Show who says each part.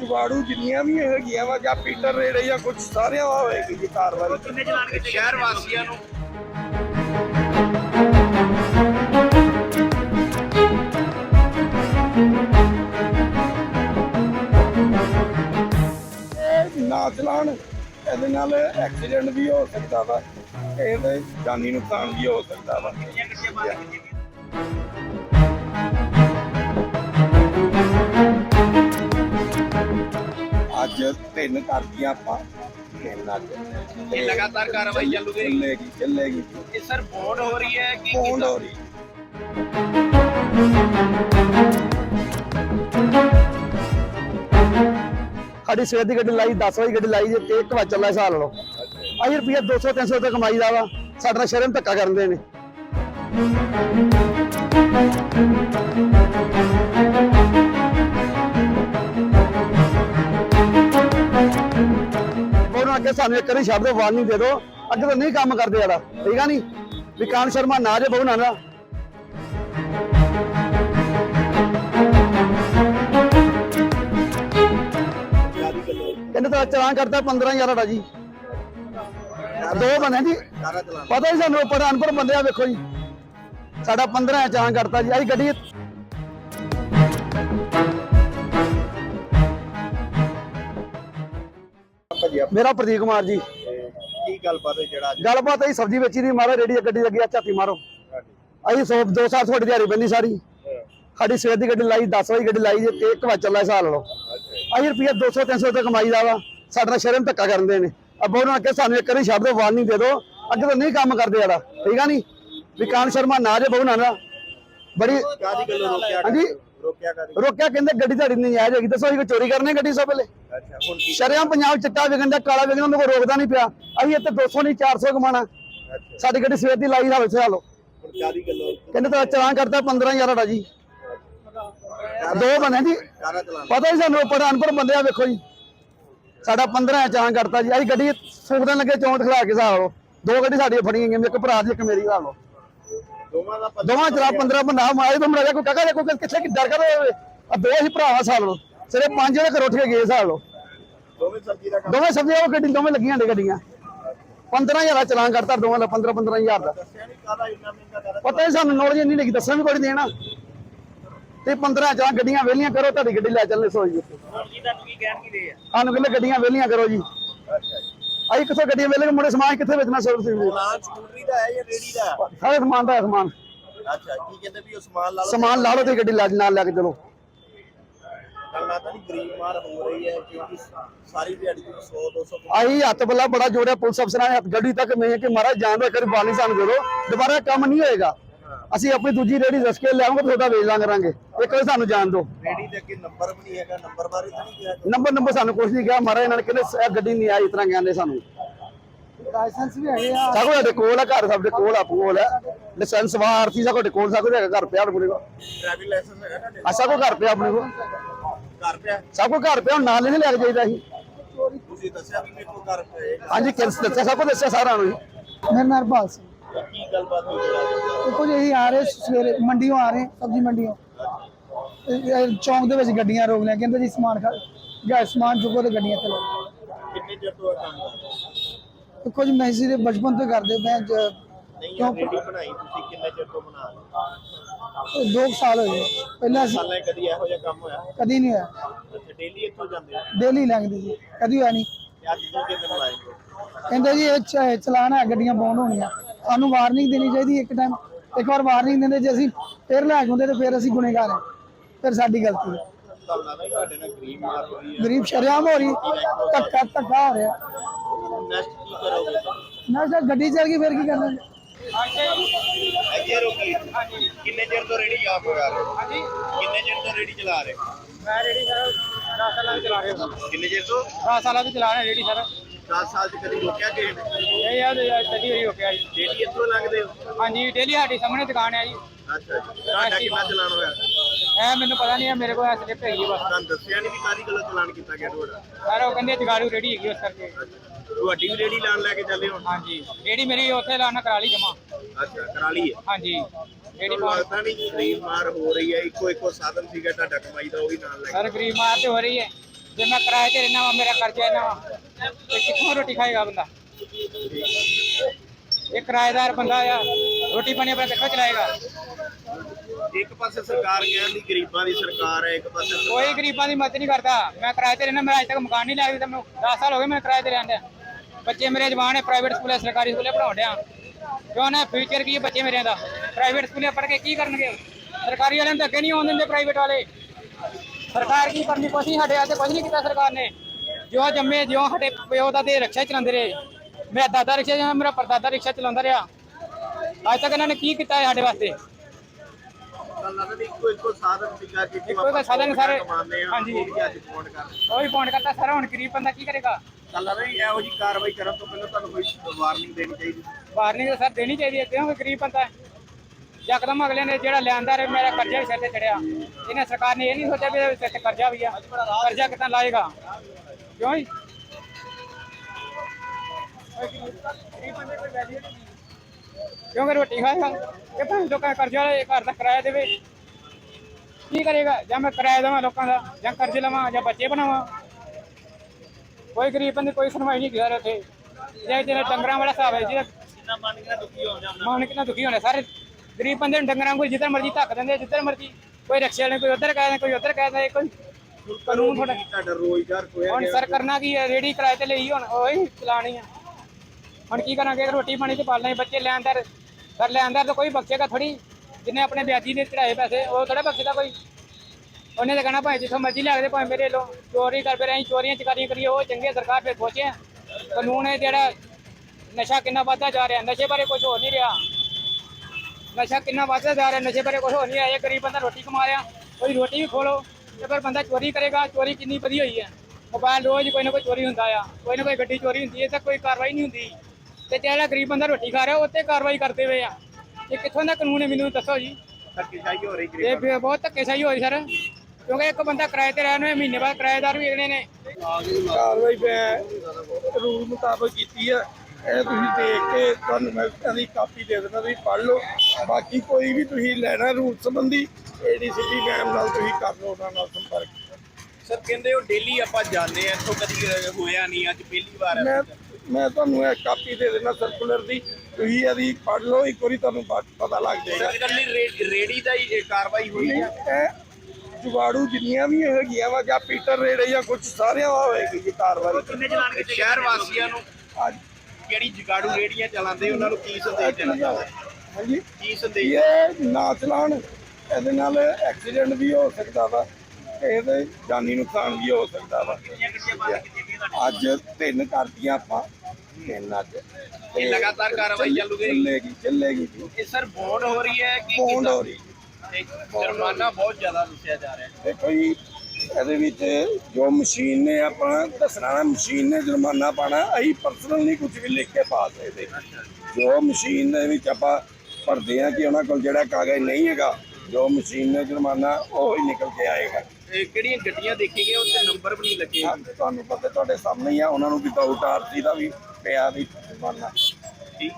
Speaker 1: ਜੁਗਾੜੂ ਜਿੰਨੀਆਂ ਵੀ ਹੈਗੀਆਂ ਵਾ ਜਾਂ ਪੀਟਰ ਰੇੜੇ ਜਾਂ ਕੁਝ ਸਾਰਿਆਂ ਵਾ ਹੋਏਗੀ ਜੀ ਕਾਰਵਾਈ।
Speaker 2: ਕਿੰਨੇ ਚਲਾਨ ਸ਼ਹਿਰ ਵਾਸੀਆਂ ਨੂੰ
Speaker 1: ਇਹ ਨਾ ਚਲਾਣ ਇਹਦੇ ਨਾਲ ਐਕਸੀਡੈਂਟ ਵੀ ਹੋ ਸਕਦਾ ਵਾ ਇਹਦੇ ਜਾਨੀ ਨੁਕਸਾਨ ਵੀ ਹੋ ਸਕਦਾ ਵਾ।
Speaker 2: ਕਿੰਨੀਆਂ ਗੱਡੀਆਂ ਬੰਦ ਕੀਤੀਆਂ
Speaker 1: ਅੱਜ ਤਿੰਨ ਕਰਦੀਆਂ ਆਪਾਂ। ਤਿੰਨ ਅੱਜ।
Speaker 2: ਇਹ ਲਗਾਤਾਰ ਕਾਰਵਾਈ ਚੱਲੂ ਰਹੀ
Speaker 1: ਚੱਲੇਗੀ ਚੱਲੇਗੀ।
Speaker 2: ਇਹ ਸਰ ਬੌਂਡ ਹੋ ਰਹੀ ਹੈ ਕਿ
Speaker 1: ਪੌਂਡ
Speaker 2: ਕਿੱਦਾਂ?
Speaker 1: ਹੋ ਰਹੀ
Speaker 3: ਸਾਡੀ ਸਵੇਰ ਦੀ ਗੱਡੀ ਲਾਈ 10 ਵਜੇ ਗੱਡੀ ਲਾਈ ਜੇ ਤੇ ਇੱਕ ਵਾਰ ਚੱਲਾ ਹਿਸਾਬ ਲਾ ਲਓ ਅਸੀਂ ਰੁਪਈਆ 200 300 ਤੇ ਕਮਾਈ ਦਾ ਵਾ। ਸਾਡੇ ਨਾਲ ਸ਼ਰਮ ਧੱਕਾ ਕਰਦੇ ਨੇ। ਉਹਨੂੰ ਅੱਗੇ ਸਾਨੂੰ ਇੱਕ ਵਾਰੀ ਛੱਡ ਦਿਓ ਵਾਰਨਿੰਗ ਦੇ ਦਿਓ। ਅੱਗੇ ਤਾਂ ਨਹੀਂ ਕੰਮ ਕਰਦੇ ਯਾਰ, ਠੀਕ ਆ ਨਹੀਂ ਵਿਕਾਨ ਸ਼ਰਮਾ ਨਾ ਜੇ ਬਹੁ ਨਾ ਨਾ। ਕਹਿੰਦੇ ਤਾਂ ਚਲਾਨ ਕਰਤਾ 15000 ਦਾ ਜੀ। ਦੋ ਬਣੇ ਜੀ। ਪਤਾ ਹੀ ਸਾਨੂੰ ਉੱਪਰ ਅਨਪੜ ਬੰਦੇ ਆ ਵੇਖੋ ਜੀ। ਸਾਡਾ 15 ਚਲਾਨ ਕਰਤਾ ਜੀ। ਅਸੀਂ ਗੱਡੀ ਮੇਰਾ ਪ੍ਰਦੀਪ ਕੁਮਾਰ ਜੀ।
Speaker 2: ਕੀ ਗੱਲਬਾਤ ਹੈ ਜਿਹੜਾ ਅੱਜ?
Speaker 3: ਗੱਲਬਾਤ ਹੈ ਸਬਜ਼ੀ ਵੇਚੀ ਦੀ ਮਾਰੋ ਰੇੜੀ ਗੱਡੀ ਲੱਗੀ ਆ ਝਾਤੀ ਮਾਰੋ। ਅਸੀਂ ਸੌ ਦੋ ਸਾਲ ਤੁਹਾਡੀ ਦਿਹਾੜੀ ਬੰਨੀ ਸਾਰੀ। ਸਾਡੀ ਸਵੇਰ ਦੀ ਗੱਡੀ ਲਾਈ 10 ਵਜੇ ਗੱਡੀ ਲਾਈ ਜੇ ਤੇ ਇੱਕ ਵਾਰ ਚੱਲਾ ਹਿਸਾਬ ਲਾ ਲਓ। ਅਸੀਂ ਰੁਪਈਆ 200 300 ਤੇ ਕਮਾਈ ਦਾ ਵਾ। ਸਾਡੇ ਨਾਲ ਸ਼ਰਮ ਧੱਕਾ ਕਰਦੇ ਨੇ। ਅੱਬਾ ਉਹਨਾਂ ਅੱਗੇ ਸਾਨੂੰ ਇੱਕ ਵਾਰੀ ਦਿਓ ਵਾਰਨਿੰਗ ਦੇ ਦਿਓ। ਅੱਗੇ ਤਾਂ ਨਹੀਂ ਕੰਮ ਕਰਦੇ ਯਾਰ ਠੀਕ ਆ ਨਹੀਂ ਵਿਕਾਨ ਸ਼ਰਮਾ ਨਾ ਜੇ ਬਹੁ ਨਾ ਨਾ। ਬੜੀ
Speaker 2: ਕਾਦੀ ਗੱਲੋਂ ਰੋਕਿਆ?
Speaker 3: ਹਾਂਜੀ।
Speaker 2: ਰੋਕਿਆ
Speaker 3: ਕਹਿੰਦੇ? ਗੱਡੀ ਤੁਹਾਡੀ ਨਹੀਂ ਆਇਆ ਜਾਏਗੀ ਦੱਸੋ ਅਸੀਂ ਕੋਈ ਚੋਰੀ ਕਰਨੇ ਗੱਡੀ ਸੋ ਪਹਿਲੇ
Speaker 2: ਅੱਛਾ ਹੁਣ ਕੀ
Speaker 3: ਸ਼ਰਿਆਮ ਪੰਜਾਬ ਚਿੱਟਾ ਵਿਕਣ ਦਾ ਕਾਲਾ ਵਿਕਣ ਉਹਨੂੰ ਕੋਈ ਰੋਕਦਾ ਨਹੀਂ ਪਿਆ। ਅਸੀਂ ਇੱਥੇ 200 ਨਹੀਂ 400 ਕਮਾਣਾ
Speaker 2: ਅੱਛਾ।
Speaker 3: ਸਾਡੀ ਗੱਡੀ ਸਵੇਰ ਦੀ ਲਾਈ ਹਾਲ ਸੇ ਹਾਲੋ
Speaker 2: ਹੁਣ ਕਾਦੀ ਗੱਲੋਂ?
Speaker 3: ਕਹਿੰਦੇ ਤਾਂ ਚਲਾਨ ਕਰਤਾ 15000 ਦਾ ਜੀ। ਦੋ ਬਣੇ ਜੀ।
Speaker 2: ਕਾਰਾ ਚਲਾਨ?
Speaker 3: ਪਤਾ ਹੀ ਸਾਨੂੰ ਉੱਪਰ ਅਨਪੜ ਬੰਦੇ ਆ ਵੇਖੋ ਜੀ। ਸਾਡਾ 15 ਚਲਾਨ ਕਰਤਾ ਜੀ। ਅਸੀਂ ਗੱਡੀ ਫੂਕਣ ਲੱਗੇ ਚੌਂਟ ਖਲਾ ਕੇ ਹਿਸਾਬ ਲਓ। ਦੋ ਗੱਡੀ ਸਾਡੀਆਂ ਫੜੀਆਂ ਗਈਆਂ ਇੱਕ ਭਰਾ ਦੀ ਇੱਕ ਮੇਰੀ ਹਿਸਾਬ ਲਓ।
Speaker 2: ਦੋਵਾਂ ਦਾ ਪਤਾ
Speaker 3: ਦੋਵਾਂ ਚਲਾ 15 ਬੰਦਾ ਮਾਰੇ ਤੋਂ ਮਰਿਆ ਕੋਈ ਕਾਕਾ ਕੋਈ ਕਿੱਥੇ ਕਿ ਡਰ ਕਰ ਆ ਦੋ ਹੀ ਭਰਾਵਾ ਹਿਸਾਬ ਲਓ ਸਿਰੇ ਪੰਜ ਵਜੇ ਘਰ ਉੱਠ ਕੇ ਗਏ ਹਿਸਾਬ ਲਓ
Speaker 2: ਦੋਵੇਂ ਸਬਜ਼ੀ ਦਾ ਕੰਮ
Speaker 3: ਦੋਵੇਂ ਸਭੇ ਉਹ ਗੱਡੀ ਦੋਵੇਂ ਲੱਗੀਆਂ ਨੇ ਗੱਡੀਆਂ। 15000 ਦਾ ਚਲਾਨ ਕਰਤਾ ਦੋਵਾਂ ਦਾ 15 15000 ਦਾ।
Speaker 2: ਦੱਸਿਆ ਨਹੀਂ ਕਾਦਾ ਇੰਨਾ ਮਹਿੰਗਾ ਕਾਰਾ
Speaker 3: ਪਤਾ ਹੀ ਸਾਨੂੰ ਨੌਲੇਜ ਨਹੀਂ ਲੱਗੀ ਦੱਸਣ ਵੀ ਕੋਈ ਨਹੀਂ ਦੇਣਾ। ਤੇ 15 ਚਾਹ ਗੱਡੀਆਂ ਵਿਹਲੀਆਂ ਕਰੋ ਤੁਹਾਡੀ ਗੱਡੀ ਲੈ ਚੱਲਨੇ ਸੋਈ ਜੀ
Speaker 2: ਜੀ ਤੁਹਾਨੂੰ ਕੀ ਕਹਿਣ ਕੀ ਦੇ ਆ?
Speaker 3: ਸਾਨੂੰ ਕਹਿੰਦੇ ਗੱਡੀਆਂ ਵਿਹਲੀਆਂ ਕਰੋ ਜੀ।
Speaker 2: ਅੱਛਾ। ਜੀ
Speaker 3: ਅਸੀਂ ਕਿੱਥੋਂ ਗੱਡੀਆਂ ਵਿਹਲੇ ਮੁੰਡੇ ਸਮਾਨ ਕਿੱਥੇ ਵੇਚਣਾ ਸੋਰ ਸੀ
Speaker 2: ਚਲਾਨ ਸਕੂਟਰੀ ਦਾ ਹੈ ਜਾਂ ਰੇੜੀ ਦਾ?
Speaker 3: ਸਾਰੇ ਸਮਾਨ ਦਾ ਹੈ ਸਮਾਨ।
Speaker 2: ਅੱਛਾ ਕੀ ਕਹਿੰਦੇ ਵੀ ਉਹ ਸਮਾਨ ਲਾ ਲਓ
Speaker 3: ਸਮਾਨ ਲਾ ਲਓ ਤੇ ਗੱਡੀ ਲੈ ਨਾਲ ਲੈ ਕੇ ਚਲੋ।
Speaker 2: ਗੱਲਾਂ ਤਾਂ ਨਹੀਂ ਗਰੀਬ ਮਾਰ ਹੋ ਰਹੀ ਹੈ ਕਿਉਂਕਿ ਸਾਰੀ ਦਿਹਾੜੀ ਤੋਂ 100 200
Speaker 3: ਆਹੀ ਹੱਥ ਬੱਲਾ ਬੜਾ ਜੋੜਿਆ ਪੁਲਿਸ ਅਫਸਰਾਂ ਨੇ ਹੱਥ ਗੱਡੀ ਤੱਕ ਮੈਂ ਕਿ ਮਹਾਰਾਜ ਜਾਨ ਦਾ ਕਰੀ ਬਾਣੀ ਸਾਨੂੰ ਦੇ ਦਿਓ। ਦੁਬਾਰਾ ਕੰਮ ਨਹੀਂ ਹੋਏਗਾ। ਅਸੀਂ ਆਪਣੀ ਦੂਜੀ ਰੇੜੀ ਰਸ ਕੇ ਲਿਆਵਾਂਗੇ ਤੁਹਾਡਾ ਵੇਚ ਲਾਂਗੇ ਰਾਂਗੇ। ਇੱਕ ਵਾਰ ਸਾਨੂੰ ਜਾਣ ਦਿਓ।
Speaker 2: ਰੇੜੀ ਦੇ ਅੱਗੇ ਨੰਬਰ ਵੀ ਨਹੀਂ ਹੈਗਾ ਨੰਬਰ ਬਾਰੇ ਤਾਂ ਨਹੀਂ ਕਿਹਾ
Speaker 3: ਨੰਬਰ ਨੰਬਰ ਸਾਨੂੰ ਕੁਝ ਨਹੀਂ ਕਿਹਾ। ਮਹਾਰਾਜ ਇਹਨਾਂ ਨੇ ਕਹਿੰਦੇ ਇਹ ਗੱਡੀ ਨਹੀਂ ਆਈ ਇਸ ਤਰ੍ਹਾਂ ਕਹਿੰਦੇ ਸਾਨੂੰ।
Speaker 1: ਲਾਇਸੈਂਸ ਵੀ ਹੈਗੇ ਆ।
Speaker 3: ਸਾਡੇ ਕੋਲ ਆ ਘਰ ਸਾਡੇ ਕੋਲ ਆ ਕੋਲ ਆ। ਲਾਇਸੈਂਸ ਵਾ ਸਾਡੇ ਕੋਲ ਦੇ ਘਰ ਪਿਆ ਆਪਣੇ ਕੋਲ।
Speaker 2: ਡਰਾਈਵਿੰਗ ਲਾਇਸੈਂਸ ਹੈਗਾ ਤੁਹਾਡੇ
Speaker 3: ਆ ਸਾਕੋ ਘਰ ਪਿਆ ਆਪਣੇ ਕੋਲ।
Speaker 2: ਘਰ ਪਿਆ?
Speaker 3: ਸਾਕੋ ਘਰ ਪਿਆ ਹੁਣ ਨਾਲ ਨਹੀਂ ਲੈ ਕੇ ਜਾਈਦਾ ਸੀ
Speaker 2: ਤੁਸੀਂ ਦੱਸਿਆ ਵੀ ਮੇਰੇ ਕੋਲ ਘਰ ਪਏ
Speaker 3: ਹਾਂਜੀ ਕਿਸ ਦੱਸਿਆ? ਸਾਕੋ ਦੱਸਿਆ ਸਾਰਾ ਨੂੰ।
Speaker 1: ਮੇਰਾ ਨਾਮ ਹਰਪਾਲ ਸਿੰਘ।
Speaker 2: ਕੀ ਗੱਲਬਾਤ ਹੋਈ?
Speaker 1: ਦੇਖੋ ਜੀ ਅਸੀਂ ਆ ਰਹੇ ਸਵੇਰੇ ਮੰਡੀੋਂ ਆ ਰਹੇ ਸਬਜ਼ੀ ਮੰਡੀੋਂ ਚੌਂਕ ਦੇ ਵਿੱਚ ਗੱਡੀਆਂ ਰੋਕ ਲਿਆ। ਕਹਿੰਦੇ ਜੀ ਸਮਾਨ ਖਾ ਜਾਂ ਸਮਾਨ ਚੁੱਕੋ ਤੇ ਗੱਡੀਆਂ ਚਲੋ।
Speaker 2: ਕਿੰਨੇ ਚਿਰ ਤੋਂ ਕੰਮ ਕਰ ਰਹੇ ਹੋ?
Speaker 1: ਦੇਖੋ ਜੀ ਮੈਂ ਇਸੇ ਦੇ ਬਚਪਨ ਤੋਂ ਕਰਦੇ ਮੈਂ ਕਿਉਂ?
Speaker 2: ਬਣਾਈ ਤੁਸੀਂ ਕਿੰਨੇ ਚਿਰ ਤੋਂ ਬਣਾ ਰਹੇ ਹੋ?
Speaker 1: ਸਾਲ ਹੋਏ ਪਹਿਲਾਂ ਅਸੀਂ
Speaker 2: ਸਾਲਾਂ ਕਦੀ ਇਹੋ ਜਿਹਾ ਕੰਮ ਹੋਇਆ?
Speaker 1: ਕਦੀ ਨਹੀਂ ਹੋਇਆ।
Speaker 2: ਅੱਛਾ ਡੇਲੀ ਇੱਥੋਂ ਜਾਂਦੇ ਹੋ?
Speaker 1: ਡੇਲੀ ਲੰਘਦੀ ਜੀ ਕਦੀ ਹੋਇਆ ਨਹੀਂ।
Speaker 2: ਤੇ ਅੱਜ ਦੂਜੇ ਦਿਨ ਲਾਏ ਹੋ?
Speaker 1: ਕਹਿੰਦੇ ਜੀ ਇਹ ਚ- ਚਲਾਨ ਹੈ ਗੱਡੀਆਂ ਬੌਂਡ ਹੋਣੀਆਂ। ਸਾਨੂੰ ਵਾਰਨਿੰਗ ਦੇਣੀ ਚਾਹੀਦੀ ਇੱਕ ਟਾਈਮ ਇੱਕ ਵਾਰ ਵਾਰਨਿੰਗ ਦਿੰਦੇ ਜੇ ਅਸੀਂ ਫਿਰ ਲੈ ਹੁੰਦੇ ਤੇ ਫਿਰ ਅਸੀਂ ਗੁਨੇਗਾਰ ਹਾਂ। ਫਿਰ ਸਾਡੀ ਗਲਤੀ ਹੈ।
Speaker 2: ਤੁਹਾਡੇ ਨਾਲ ਗਰੀਬ ਮਾਰ ਹੋ ਰਹੀ ਹੈ।
Speaker 1: ਗਰੀਬ ਸ਼ਰਿਆਮ ਹੋ ਰਹੀ। ਧੱਕਾ ਧੱਕਾ ਹੋ ਰਿਹਾ।
Speaker 2: ਨੈਕਸਟ ਕੀ ਕਰੋਗੇ?
Speaker 1: ਨਾ ਸਰ ਗੱਡੀ ਚੱਲ ਗਈ ਫਿਰ ਕੀ ਕਰਨਾ? ਜੀ?
Speaker 2: ਇੱਥੇ ਰੋਕੀ। ਕਿੰਨੇ ਚਿਰ ਤੋਂ ਰੇੜੀ ਆਪ ਲਗਾ ਰਹੇ ਹੋ? ਹਾਂਜੀ। ਕਿੰਨੇ ਚਿਰ ਤੋਂ ਰੇੜੀ ਚਲਾ ਰਹੇ ਹੋ?
Speaker 1: ਮੈਂ ਰੇੜੀ ਸਰ 10 ਸਾਲਾਂ ਤੋਂ ਚਲਾ ਰਿਹਾ
Speaker 2: ਕਿੰਨੇ ਚਿਰ ਤੋਂ?
Speaker 1: 10 ਸਾਲਾਂ ਤੋਂ ਚਲਾ ਰਿਹਾ ਰੇੜੀ ਸਰ।
Speaker 2: 10 ਸਾਲ ਚ ਕਦੀ ਰੋਕਿਆ ਕਿਸੇ ਨੇ?
Speaker 1: ਇਹ ਯਾਰ ਸੱਜੀ ਹੋਈ ਹੋ ਗਿਆ ਜੀ।
Speaker 2: ਡੇਲੀ ਇੱਥੋਂ ਲੰਘਦੇ ਹੋ?
Speaker 1: ਹਾਂਜੀ ਡੇਲੀ ਸਾਡੀ ਸਾਹਮਣੇ ਦੁਕਾਨ ਹੈ ਜੀ।
Speaker 2: ਅੱਛਾ ਜੀ। ਤੁਹਾਡਾ ਕਿੰਨਾ ਚਲਾਨ ਹੋਇਆ?
Speaker 1: ਇਹ ਮੈਨੂੰ ਪਤਾ ਨਹੀਂ ਹੈ ਮੇਰੇ ਕੋਲ ਸਲਿੱਪ ਹੈਗੀ ਬਸ।
Speaker 2: ਤੁਹਾਨੂੰ ਦੱਸਿਆ ਨਹੀਂ ਵੀ ਕਾਦੀ ਗੱਲੋਂ ਚਲਾਨ ਕੀਤਾ ਗਿਆ ਤੁਹਾਡਾ?
Speaker 1: ਸਰ ਉਹ ਕਹਿੰਦੇ ਜਗਾੜੂ ਰੇੜੀ ਹੈਗੀ ਉਸ ਕਰਕੇ।
Speaker 2: ਤੁਹਾਡੀ ਵੀ ਰੇੜੀ ਲਾਣ ਲੈ ਕੇ ਚੱਲੇ ਹੋ
Speaker 1: ਹਾਂਜੀ। ਰੇੜੀ ਮੇਰੀ ਉੱਥੇ ਲਾਣਾ ਕਰਾ ਲਈ ਜਮਾ।
Speaker 2: ਅੱਛਾ ਕਰਾ ਲਈ ਹੈ
Speaker 1: ਹਾਂਜੀ ਰੇੜੀ
Speaker 2: ਤੁਹਾਨੂੰ ਲੱਗਦਾ ਨਹੀਂ ਗਰੀਬ ਮਾਰ ਹੋ ਰਹੀ ਹੈ ਇੱਕੋ ਇੱਕੋ ਸਾਧਨ ਸੀਗਾ ਤੁਹਾਡਾ ਕਮਾਈ ਦਾ ਉਹ ਵੀ ਨਾਲ ਲੈ
Speaker 1: ਸਰ ਗਰੀਬ ਮਾਰ ਤੇ ਹੋ ਰਹੀ ਹੈ
Speaker 4: ਜੇ ਮੈਂ ਕਿਰਾਏ ਤੇ ਰਹਿਣਾ ਵਾ ਮੇਰਾ ਕਰਜ਼ਾ ਇੰਨਾ ਵਾ ਤੇ ਕਿੱਥੋਂ ਰੋਟੀ ਖਾਏਗਾ ਬੰਦਾ? ਇਹ ਕਿਰਾਏਦਾਰ ਬੰਦਾ ਆ ਰੋਟੀ ਪਾਣੀ ਆਪਣਾ ਕਿੱਥੋਂ ਚਲਾਏਗਾ?
Speaker 2: ਇੱਕ ਪਾਸੇ ਸਰਕਾਰ ਕਹਿੰਦੀ ਗਰੀਬਾਂ ਦੀ ਸਰਕਾਰ ਹੈ, ਇੱਕ ਪਾਸੇ ਸਰਕਾਰ-
Speaker 4: ਕੋਈ ਗਰੀਬਾਂ ਦੀ ਮਦਦ ਨਹੀਂ ਕਰਦਾ। ਮੈਂ ਕਿਰਾਏ ਤੇ ਰਹਿਣਾ ਮੇਰਾ ਅਜੇ ਤੱਕ ਮਕਾਨ ਨਹੀਂ ਲਿਆ ਵੀ ਮੈਨੂੰ 10 ਸਾਲ ਹੋ ਗਏ ਮੈਂ ਕਿਰਾਏ ਤੇ ਰਹਿੰਦਾ। ਬੱਚੇ ਮੇਰੇ ਜਵਾਨ ਹੈ ਪ੍ਰਾਈਵੇਟ ਸਕੂਲੇ ਸਰਕਾਰੀ ਸਕੂਲੇ ਪੜਾਉਣ ਕਿਉਂ ਨਾ ਫਿਊਚਰ ਕੀ ਹੈ ਬੱਚੇ ਮੇਰਿਆਂ ਦਾ? ਪ੍ਰਾਈਵੇਟ ਸਕੂਲੇ ਪੜ੍ਹ ਕੇ ਕੀ ਕਰਨਗੇ? ਸਰਕਾਰੀ ਵਾਲਿਆਂ ਨੂੰ ਤਾਂ ਅੱਗੇ ਨਹੀਂ ਆਉਣ ਦਿੰਦੇ ਪ੍ਰਾਈਵੇਟ ਵਾਲੇ। ਸਰਕਾਰ ਕੀ ਕਰਨੀ, ਕੁਛ ਨਹੀਂ, ਸਾਡੇ ਵਾਸਤੇ ਕੁਛ ਨਹੀਂ ਕੀਤਾ ਸਰਕਾਰ ਨੇ। ਜਿਉਂ ਜੰਮੇ, ਜਿਉਂ ਸਾਡੇ ਪਿਓ ਦਾ ਤੇ ਰਿਕਸ਼ਾ ਚਲਾਉਂਦੇ ਰਹੇ। ਮੇਰਾ ਦਾਦਾ ਰਿਕਸ਼ਾ ਚਲਾਉਂਦਾ ਮੇਰਾ ਪਰਦਾਦਾ ਰਿਕਸ਼ਾ ਚਲਾਉਂਦਾ ਰਿਹਾ। ਅੱਜ ਤੱਕ ਇਹਨਾਂ ਨੇ ਕੀ ਕੀਤਾ ਹੈ ਸਾਡੇ ਵਾਸਤੇ?
Speaker 2: ਇੱਕੋ ਇੱਕੋ ਸਾਧਨ ਸੀਗਾ ਕਿ
Speaker 4: ਇੱਕੋ ਇੱਕੋ ਸਾਧਨ ਸਾਰੇ-
Speaker 2: ਕਮਾਉਂਦੇ ਹਾਂ
Speaker 4: ਹਾਂਜੀ।
Speaker 2: ਉਹ ਵੀ ਅੱਜ ਫੋਨ ਕਰ
Speaker 4: ਉਹ ਵੀ ਫੋਨ ਕਰਦਾ ਸਾਰਾ ਹੁਣ ਗਰੀਬ ਬੰਦਾ ਕੀ ਕਰੇਗਾ?
Speaker 2: ਤਾਂ ਲੱਗਦਾ ਵੀ ਇਹੋ ਜੀ ਕਾਰਵਾਈ ਕਰਨ ਤੋਂ ਪਹਿਲਾਂ ਤੁਹਾਨੂੰ ਕੋਈ ਵਾਰਨਿੰਗ ਦੇਣੀ ਚਾਹੀਦੀ?
Speaker 4: ਵਾਰਨਿੰਗ ਤਾਂ ਸਰ ਦੇਣੀ ਚਾਹੀਦੀ ਹੈ ਕਿਉਂ? ਗਰੀਬ ਬੰਦਾ ਹੈ। ਯਕਦਮ ਅਗਲੇ ਨੇ ਜਿਹੜਾ ਲਿਆਂਦਾ ਰੇ ਮੇਰਾ ਕਰਜ਼ਾ ਵੀ ਸਿਰ ਤੇ ਚੜਿਆ। ਇਹਨੇ ਸਰਕਾਰ ਨੇ ਇਹ ਨਹੀਂ ਸੋਚਿਆ ਵੀ ਇਹਦੇ ਸਿਰ ਤੇ ਕਰਜ਼ਾ ਵੀ ਆ। ਕਰਜ਼ਾ ਕਿੱਦਾਂ ਲਾਏਗਾ? ਕਿਉਂ ਜੀ? ਕਿਉਂਕਿ ਰੋਟੀ ਖਾਏਗਾ ਕਿ ਭਾਵੇਂ ਲੋਕਾਂ ਦਾ ਕਰਜ਼ਾ ਲਏ ਘਰ ਦਾ ਕਿਰਾਇਆ ਦੇਵੇ। ਕੀ ਕਰੇਗਾ? ਜਾਂ ਮੈਂ ਕਿਰਾਇਆ ਦੇਵਾਂ ਲੋਕਾਂ ਦਾ ਜਾਂ ਕਰਜ਼ੇ ਲਵਾਂ ਜਾਂ ਬੱਚੇ ਬਣਾਵਾਂ? ਕੋਈ ਗਰੀਬ ਬੰਦੇ ਕੋਈ ਸੁਣਵਾਈ ਨਹੀਂ ਕਰ ਰਹੇ ਜੇ ਜਿਹੜਾ ਡੰਗਰਾਂ ਵਾਲਾ ਹਿਸਾਬ ਹੈ ਜਿਹੜਾ
Speaker 2: ਕਿੰਨਾ ਮਨ ਕਿੰਨਾ ਦੁਖੀ ਹੋ ਜਾਂਦਾ
Speaker 4: ਮਾਨ ਕਿੰਨਾ ਦੁਖੀ ਹੋਣਾ ਸਾਰੇ ਗਰੀਬ ਬੰਦੇ ਨੂੰ ਡੰਗਰਾਂ ਕੋਈ ਜਿੱਧਰ ਮਰਜ਼ੀ ਧੱਕ ਦਿੰਦੇ ਜਿੱਧਰ ਮਰਜ਼ੀ ਕੋਈ ਰਿਕਸ਼ੇ ਵਾਲੇ ਕੋਈ ਉੱਧਰ ਕਹਿ ਦਿੰਦੇ ਕੋਈ ਉੱਧਰ ਕਹਿ ਦਿੰਦੇ ਕੋਈ ਕਾਨੂੰਨ ਥੋੜਾ
Speaker 2: ਤੁਹਾਡਾ ਰੋਜ਼ਗਾਰ ਖੋਇਆ
Speaker 4: ਹੁਣ ਸਰ ਕਰਨਾ ਕੀ ਹੈ? ਰੇੜੀ ਕਿਰਾਏ ਤੇ ਲਈ ਹੁਣ ਉਹੀ ਚਲਾਣੀ ਆ। ਹੁਣ ਕੀ ਕਰਾਂਗੇ? ਰੋਟੀ ਪਾਣੀ ਤੇ ਪਾਲਣਾ ਬੱਚੇ ਲੈਂਦਰ ਸਰ ਲੈਂਦਰ ਤਾਂ ਕੋਈ ਬਖਸ਼ੇਗਾ ਥੋੜੀ ਜਿੰਨੇ ਆਪਣੇ ਵਿਆਜੀ ਦੇ ਚੜਾਏ ਪੈਸੇ, ਉਹ ਥੋੜਾ ਬਖਸ਼ਦਾ ਕੋਈ। ਉਹਨੇ ਤਾਂ ਕਹਿਣਾ ਭਾਵੇਂ ਜਿੱਥੋਂ ਮਰਜ਼ੀ ਲੱਗਦੇ ਭਾਵੇਂ ਮੇਰੇ ਲੋ, ਚੋਰੀ ਕਰ ਫਿਰ ਅਸੀਂ ਚੋਰੀਆਂ ਚਕਾਰੀਆਂ ਕਰੀਏ, ਉਹ ਚੰਗੇ ਸਰਕਾਰ ਫਿਰ ਸੋਚੇ ਕਾਨੂੰਨ ਹੈ ਜਿਹੜਾ ਨਸ਼ਾ ਕਿੰਨਾ ਵੱਧਦਾ ਜਾ ਰਿਹਾ, ਨਸ਼ੇ ਬਾਰੇ ਕੁਝ ਹੋ ਨਹੀਂ ਰਿਹਾ। ਨਸ਼ਾ ਕਿੰਨਾ ਵੱਧਦਾ ਜਾ ਰਿਹਾ, ਨਸ਼ੇ ਬਾਰੇ ਕੁਝ ਹੋ ਨਹੀਂ ਰਿਹਾ, ਇਹ ਗਰੀਬ ਬੰਦਾ ਰੋਟੀ ਕਮਾ ਰਿਹਾ, ਕੋਈ ਰੋਟੀ ਵੀ ਖੋਲੋ, ਤੇ ਫਿਰ ਬੰਦਾ ਚੋਰੀ ਕਰੇਗਾ, ਚੋਰੀ ਕਿੰਨੀ ਵਧੀ ਹੋਈ ਹੈ। ਮੋਬਾਈਲ ਰੋਜ਼ ਕੋਈ ਨਾ ਕੋਈ ਚੋਰੀ ਹੁੰਦਾ ਆ, ਕੋਈ ਨਾ ਕੋਈ ਗੱਡੀ ਚੋਰੀ ਹੁੰਦੀ ਹੈ ਤਾਂ ਕੋਈ ਕਾਰਵਾਈ ਨਹੀਂ ਹੁੰਦੀ। ਤੇ ਜਿਹੜਾ ਗਰੀਬ ਬੰਦਾ ਰੋਟੀ ਖਾ ਰਿਹਾ ਉਹ ਤੇ ਕਾਰਵਾਈ ਕਰਦੇ ਹੋਏ ਆ। ਇਹ ਕਿੱਥੋਂ ਦਾ ਕਾਨੂੰਨ ਹੈ ਮੈਨੂੰ ਦੱਸੋ ਜੀ।
Speaker 2: ਧੱਕੇਸ਼ਾਹੀ ਹੋ ਰਹੀ
Speaker 4: ਇਹ ਫਿਰ ਬਹੁਤ ਧੱਕੇਸ਼ਾਹੀ ਹੋਈ ਸਰ। ਕਿਉਂਕਿ ਇੱਕ ਬੰਦਾ ਕਿਰਾਏ ਤੇ ਰਹਿਣ ਨੂੰ ਮਹੀਨੇ ਬਾਅਦ ਕਿਰਾਏਦਾਰ ਵੀ ਅਗਲੇ ਨੇ।
Speaker 5: ਕਾਰਵਾਈ ਮੈਂ ਰੂਲ ਮੁਤਾਬਕ ਕੀਤੀ ਹੈ ਇਹ ਤੁਸੀਂ ਦੇਖ ਕੇ ਤੁਹਾਨੂੰ ਮੈਂ ਇਹਦੀ ਕਾਪੀ ਦੇ ਦੇਣਾ ਤੁਸੀਂ ਪੜ੍ਹ ਲਓ। ਬਾਕੀ ਕੋਈ ਵੀ ਤੁਸੀਂ ਲੈਣਾ ਰੂਲ ਸੰਬੰਧੀ ਏਡੀਸੀਪੀ ਮੈਮ ਨਾਲ ਤੁਸੀਂ ਕਰ ਲਓ ਉਹਨਾਂ ਨਾਲ ਸੰਪਰਕ।
Speaker 2: ਸਰ ਕਹਿੰਦੇ ਉਹ ਡੇਲੀ ਆਪਾਂ ਜਾਂਦੇ ਆ ਇੱਥੋਂ ਕਦੀ ਹੋਇਆ ਨਹੀਂ ਅੱਜ ਪਹਿਲੀ ਵਾਰ ਹੈ
Speaker 5: ਮੈਂ ਤੁਹਾਨੂੰ ਇਹ ਕਾਪੀ ਦੇ ਦੇਣਾ ਸਰਕੂਲਰ ਦੀ। ਤੁਸੀਂ ਇਹਦੀ ਪੜ੍ਹ ਲਓ ਇੱਕ ਵਾਰੀ ਤੁਹਾਨੂੰ ਬਾਅਦ ਪਤਾ ਲੱਗ ਜਾਏਗਾ।
Speaker 2: ਇਕੱਲੀ ਰੇੜੀ ਦਾ ਹੀ ਕਾਰਵਾਈ ਹੋਈ ਹੈ
Speaker 5: ਜੁਗਾੜੂ ਜਿੰਨੀਆਂ ਵੀ ਹੈਗੀਆਂ ਵਾ ਜਾਂ ਪੀਟਰ ਰੇੜੇ ਜਾਂ ਕੁਝ ਸਾਰਿਆਂ ਦਾ ਹੋਏਗੀ ਜੀ ਕਾਰਵਾਈ
Speaker 2: ਕਿੰਨੇ ਚਲਾਣਗੇ ਸ਼ਹਿਰ ਵਾਸੀਆਂ ਨੂੰ?
Speaker 5: ਅੱਜ
Speaker 2: ਜਿਹੜੀ ਜਗਾੜੂ ਰੇੜੀਆਂ ਚਲਾਉਂਦੇ ਉਹਨਾਂ ਨੂੰ ਕੀ ਸੰਦੇਸ਼ ਦੇਣਾ ਚਾਹੁੰਦੇ
Speaker 5: ਹਾਂਜੀ।
Speaker 2: ਕੀ ਸੰਦੇਸ਼
Speaker 5: ਇਹ ਨਾ ਚਲਾਉਣ ਇਹਦੇ ਨਾਲ ਐਕਸੀਡੈਂਟ ਵੀ ਹੋ ਸਕਦਾ ਵਾ ਇਹਦੇ ਜਾਨੀ ਨੁਕਸਾਨ ਵੀ ਹੋ ਸਕਦਾ ਵਾ। ਅੱਜ ਤਿੰਨ ਕਰਤੀਆਂ ਆਪਾਂ ਤਿੰਨ ਅੱਜ
Speaker 2: ਇਹ ਲਗਾਤਾਰ ਕਾਰਵਾਈ ਚੱਲੂਗੀ?
Speaker 5: ਚੱਲੇਗੀ ਚੱਲੇਗੀ ਜੀ।
Speaker 2: ਇਹ ਸਰ ਬੌਂਡ ਹੋ ਰਹੀ ਹੈ ਕਿ
Speaker 5: ਬੌਂਡ
Speaker 2: ਕਿੱਦਾਂ?
Speaker 5: ਹੋ ਰਹੀ
Speaker 2: ਤੇ ਜੁਰਮਾਨਾ ਬਹੁਤ ਜ਼ਿਆਦਾ ਦੱਸਿਆ ਜਾ ਰਿਹਾ ਹੈ।
Speaker 5: ਦੇਖੋ ਜੀ ਇਹਦੇ ਵਿੱਚ ਜੋ ਮਸ਼ੀਨ ਨੇ ਆਪਣਾ ਦੱਸਣਾ ਨਾ ਮਸ਼ੀਨ ਨੇ ਜੁਰਮਾਨਾ ਪਾਣਾ ਅਸੀਂ ਪਰਸਨਲ ਨਹੀਂ ਕੁਝ ਵੀ ਲਿਖ ਕੇ ਪਾ ਸਕਦੇ। ਜੋ ਮਸ਼ੀਨ ਦੇ ਵਿੱਚ ਆਪਾਂ ਭਰਦੇ ਆ ਕਿ ਉਹਨਾਂ ਕੋਲ ਜਿਹੜਾ ਕਾਗਜ਼ ਨਹੀਂ ਹੈਗਾ ਜੋ ਮਸ਼ੀਨ ਨੇ ਜੁਰਮਾਨਾ ਉਹ ਹੀ ਨਿਕਲ ਕੇ ਆਏਗਾ।
Speaker 2: ਕਿਹੜੀਆਂ ਗੱਡੀਆਂ ਦੇਖੀ ਗਈਆਂ ਉੱਤੇ ਨੰਬਰ ਵੀ ਨਹੀਂ ਲੱਗੇ।
Speaker 5: ਤੁਹਾਨੂੰ ਪਤਾ ਤੁਹਾਡੇ ਸਾਹਮਣੇ ਹੀ ਆ ਉਹਨਾਂ ਨੂੰ ਵਿਦਆਊਟ ਆਰਸੀ ਦਾ ਵੀ। ਪਿਆ ਵੀ ਜੁਰਮਾਨਾ
Speaker 2: ਠੀਕ